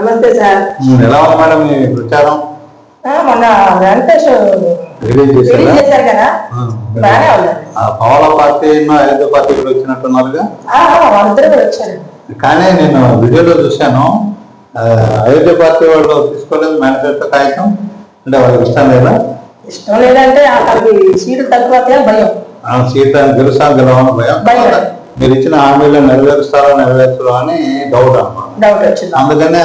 నమస్తే సార్. ఎలా ఉంది మేడం మీ ప్రచారం? మొన్న వెంకటేష్ రిలీజ్ రిలీజ్ చేశారా చేశారు కదా. ఆ, బాగానే ఉంది ఆ పవల పార్టీ పార్టీ కూడా వచ్చినట్టున్నారుగా? ఆ, వాళ్ళిద్దరు కూడా వచ్చారు. కానీ నేను వీడియోలో చూశాను. అయోధ్య పార్టీ వాళ్ళు తీసుకోలేదు మేనిఫెస్టో కాగితం. అంటే వాళ్ళకి ఇష్టం లేదా? ఇష్టం లేదంటే అక్కడికి సీట్లు తక్కువ భయం. ఆ సీట్ గెలుసా గెలవని భయం. భయం. మీరు ఇచ్చిన హామీలు నెరవేరుస్తారా నెరవేర్చరా అని డౌట్ అన్నమాట. డౌట్ వచ్చింది. అందుకనే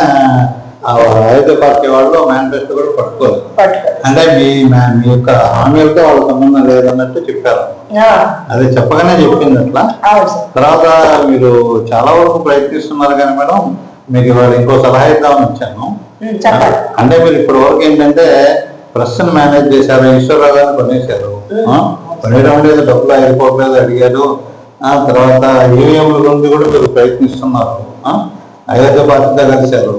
అయోధ్య పార్టీ వాళ్ళు మేనిఫెస్టో కూడా పట్టుకోరు అంటే మీ మా- యొక్క హామీలతో వాళ్ళ సంబంధం లేదన్నట్టు చెప్పారు. అది చెప్పగానే చెప్పింది అట్లా. తర్వాత మీరు చాలా వరకు ప్రయత్నిస్తున్నారు కానీ మేడం మీకు ఇవాళ ఇంకో సలహా ఇద్దామని వచ్చాను. అంటే మీరు ఇప్పటి వరకు ఏంటంటే ప్రెస్ మేనేజ్ చేశారు ఈశ్వరరావు గారిని కొనేశారు? కొనేయడం లేదు డబ్బులు అయిపోవట్లేదు అడిగారు. ఆ తర్వాత ఈవీఎంల గురించి కూడా మీరు ప్రయత్నిస్తున్నారు. అయోధ్య పార్టీతో కలిశారు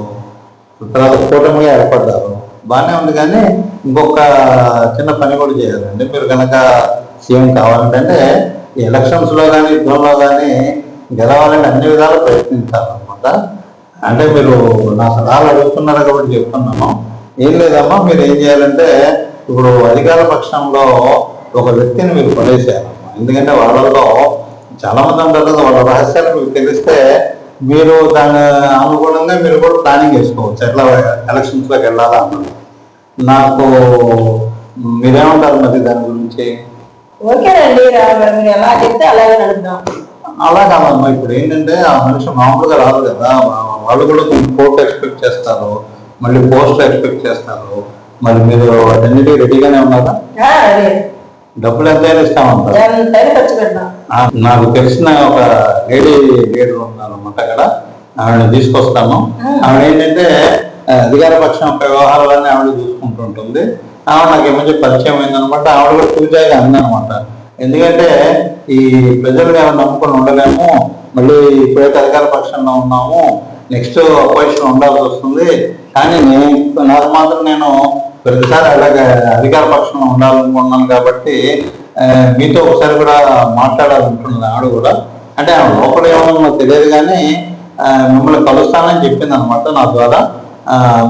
తర్వాత కూటమిగా ఏర్పడ్డారు. బాగానే ఉంది కానీ ఇంకొక చిన్న పని కూడా చేయాలండి. మీరు కనుక సీఎం కావాలంటే ఎలక్షన్స్లో ఈ కానీ యుద్ధంలో కానీ గెలవాలని అన్ని విధాలు ప్రయత్నించాలన్నమాట. అంటే మీరు నా సలహాలు అడుగుతున్నారు కాబట్టి చెప్తున్నాను. ఏం లేదమ్మా మీరు ఏం చేయాలంటే ఇప్పుడు అధికార పక్షంలో ఒక వ్యక్తిని మీరు కొనేసేయాలమ్మా ఎందుకంటే వాళ్ళలో చాలా మంది ఉంటారు కదా వాళ్ళ రహస్యాలు మీకు తెలిస్తే మీరు దాని అనుగుణంగా మీరు కూడా ప్లానింగ్ చేసుకోవచ్చు. ఎట్లా ఎలక్షన్స్లోకి వెళ్ళాలా అన్నది. నాకు మీరేమంటారు మరి దాని గురించి? ఓకేనండి రా- మీరు ఎలా చెప్తే అలాగే నడుద్దాం. అలా కాదమ్మా. ఇప్పుడు ఏంటంటే ఆ మనిషి మామూలుగా రాదు కదా. వాళ్ళు కూడా కొన్ని కోర్టు ఎక్స్పెక్ట్ చేస్తారు. మళ్ళీ పోస్ట్ ఎక్స్పెక్ట్ చేస్తారు. మరి మీరు అన్నిటి రెడీగానే ఉన్నారా? డబ్బులు ఎంతైనా ఇస్తామంటారు ఎంతైనా ఖర్చు నాకు తెలిసిన ఒక లేడీ లీడర్ ఉన్నారు అన్నమాట అక్కడ. ఆవిడని తీసుకొస్తాను. ఆవిడ ఏంటంటే అధికార పక్షం యొక్క వ్యవహారాలన్నీ ఆవిడ చూసుకుంటూ ఉంటుంది ఆవిడ నాకు ఏమో పరిచయం అయిందనమాట ఆవిడ కూడా పూజాగా అందనమాట ఎందుకంటే ఈ ప్రజల్ని ఏమైనా నమ్ముకొని ఉండలేము. మళ్ళీ ఇప్పుడైతే అధికార పక్షంలో ఉన్నాము నెక్స్ట్ అపోజిషన్ ఉండాల్సి వస్తుంది. కానీ నాకు మాత్రం నేను ప్రతిసారి అలాగే అధికార పక్షంలో ఉండాలనుకున్నాను కాబట్టి మీతో ఒకసారి కూడా మాట్లాడాలనుకుంటున్నాను ఆవిడ కూడా. అంటే ఆమె లోపల ఏమన్నా తెలియదు కానీ మిమ్మల్ని కలుస్తానని చెప్పింది అనమాట నా ద్వారా.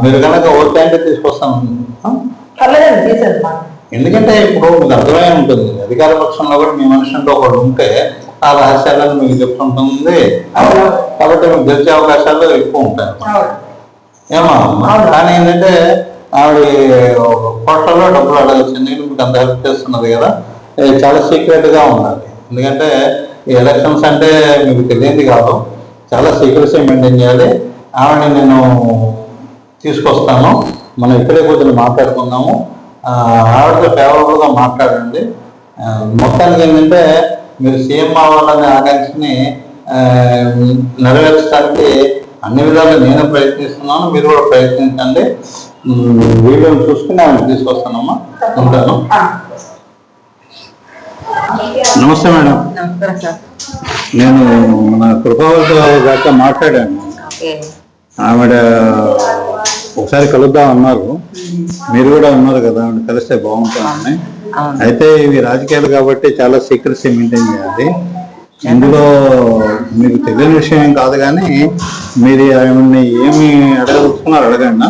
మీరు కనుక ఓకే అంటే తీసుకొస్తాను ఎందుకంటే ఇప్పుడు మీకు అర్థమై ఉంటుంది. అధికార పక్షంలో కూడా మీ మనిషి అంటూ ఒకడు ఉంటే ఆ రహస్యాలను మీకు చెప్తుంటుంది. కాబట్టి మీకు గెలిచే అవకాశాలు ఎక్కువ ఉంటాయి. ఏమా. కానీ ఏంటంటే ఆవిడ కోట్లలో డబ్బులు అడగచ్చింది మీకు అంత హెల్ప్ చేస్తున్నది కదా. చాలా సీక్రెట్గా ఉండాలి ఎందుకంటే ఈ ఎలక్షన్స్ అంటే మీకు తెలియంది కాదు. చాలా సీక్రెసీ మెయింటైన్ చేయాలి. ఆవిడని నేను తీసుకొస్తాను. మనం ఇక్కడే కూర్చొని మాట్లాడుకుందాము. ఆవిడతో ఫేవరబుల్గా మాట్లాడండి. మొత్తానికి ఏంటంటే మీరు సీఎం అవ్వాలనే ఆకాంక్షని నెరవేర్చడానికి అన్ని విధాలు నేను ప్రయత్నిస్తున్నాను. మీరు కూడా ప్రయత్నించండి. ఉమ్, వీడియోని చూసుకుని ఆమె తీసుకొస్తానమ్మా. ఉంటాను. నమస్తే మేడం. నేను మన కృపావతితో దాకా మాట్లాడాను. ఆవిడ ఒకసారి కలుద్దాం అన్నారు. మీరు కూడా ఉన్నారు కదా ఆవిడ కలిస్తే బాగుంటుందని. అయితే ఇవి రాజకీయాలు కాబట్టి చాలా సీక్రెసీ మెయింటైన్ చేయాలి. ఇందులో మీకు తెలియని విషయం కాదు కానీ మీరు ఆమెని ఏమి అడగదలుచుకున్నారు అడగండి.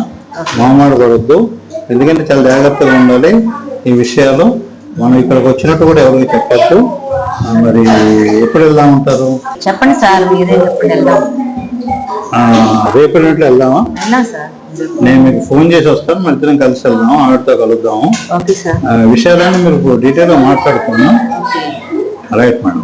మామాడకూడదు ఎందుకంటే చాలా జాగ్రత్తగా ఉండాలి ఈ విషయాలు. మనం ఇక్కడికి వచ్చినట్టు కూడా ఎవరికి చెప్పొద్దు. ఆ, మరి ఎప్పుడు వెళ్దాం ఉంటారు చెప్పండి సార్ మీరే వెళ్దాం? రేపు ఎల్లుండి వెళ్దామా? నేను మీకు ఫోన్ చేసి వస్తాను. మన ఇద్దరం కలిసి వెళ్దాం ఆవిడతో కలుద్దాము? విషయాలన్నీ మీరు డీటెయిల్గా మాట్లాడుకుందాం. Right madam